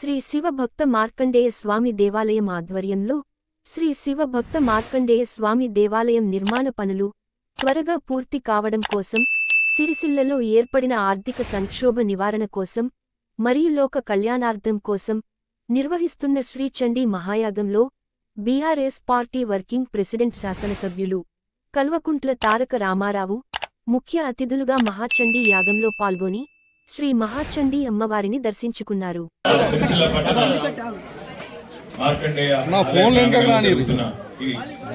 శ్రీ శివభక్త మార్కండేయ స్వామి దేవాలయం ఆధ్వర్యంలో శ్రీ శివభక్త మార్కండేయ స్వామి దేవాలయం నిర్మాణ పనులు త్వరగా పూర్తి కావడం కోసం సిరిసిల్లలో ఏర్పడిన ఆర్థిక సంక్షోభ నివారణ కోసం మరియు లోక కళ్యాణార్థం కోసం నిర్వహిస్తున్న శ్రీచండీ మహాయాగంలో బీఆర్ఎస్ పార్టీ వర్కింగ్ ప్రెసిడెంట్ శాసనసభ్యులు కల్వకుంట్ల తారక రామారావు ముఖ్య అతిథులుగా మహాచండీ యాగంలో పాల్గొని శ్రీ మహాచండీ అమ్మవారిని దర్శించుకున్నారు.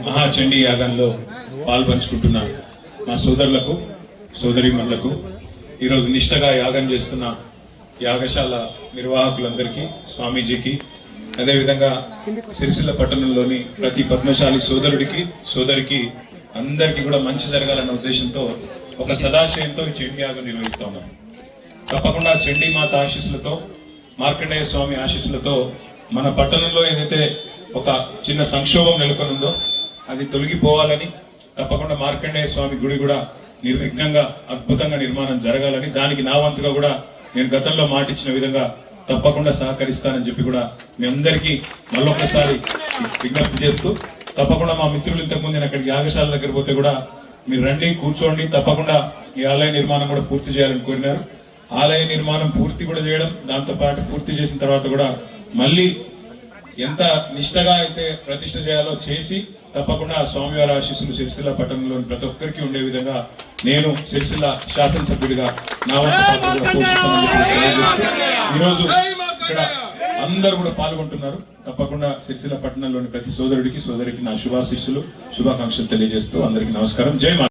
మహాచండీ యాగంలో పాల్పంచుకుంటున్న మా సోదరులకు సోదరిమణులకు ఈరోజు నిష్టగా యాగం చేస్తున్న యాగశాల నిర్వాహకులందరికీ స్వామీజీకి అదేవిధంగా సిరిసిల్ల పట్టణంలోని ప్రతి పద్మశాలి సోదరుడికి సోదరికి అందరికీ కూడా మంచి జరగాలన్న ఉద్దేశంతో ఒక సదాశయంతో ఈ చండీ యాగం నిర్వహిస్తా ఉన్నాం. తప్పకుండా చండీమాత ఆశీస్సులతో మార్కండేయ స్వామి ఆశీస్సులతో మన పట్టణంలో ఏదైతే ఒక చిన్న సంక్షోభం నెలకొనుందో అది తొలగిపోవాలని తప్పకుండా మార్కండేయ స్వామి గుడి కూడా నిర్విఘ్నంగా అద్భుతంగా నిర్మాణం జరగాలని దానికి నా వంతుగా కూడా నేను గతంలో మాటిచ్చిన విధంగా తప్పకుండా సహకరిస్తానని చెప్పి కూడా మీ అందరికీ మళ్ళొకసారి విజ్ఞప్తి చేస్తూ తప్పకుండా మా మిత్రులు ఇంతకుముందు నేను అక్కడికి యాగశాల దగ్గర పోతే కూడా మీరు రండి కూర్చోండి తప్పకుండా ఈ ఆలయ నిర్మాణం కూడా పూర్తి చేయాలని కోరినారు. ఆలయ నిర్మాణం పూర్తి కూడా చేయడం దాంతో పాటు పూర్తి చేసిన తర్వాత కూడా మళ్ళీ ఎంత నిష్టగా అయితే ప్రతిష్ట చేయాలో చేసి తప్పకుండా ఆ స్వామివారి ఆశీస్సులు సిరిసిల్ల పట్టణంలోని ప్రతి ఒక్కరికి ఉండే విధంగా నేను సిరిసిల్ల శాసనసభ్యుడిగా నా ఈరోజు ఇక్కడ అందరూ కూడా పాల్గొంటున్నారు. తప్పకుండా సిరిసిల్ల పట్టణంలోని ప్రతి సోదరుడికి సోదరికి నా శుభాశిస్సులు శుభాకాంక్షలు తెలియజేస్తూ అందరికీ నమస్కారం. జై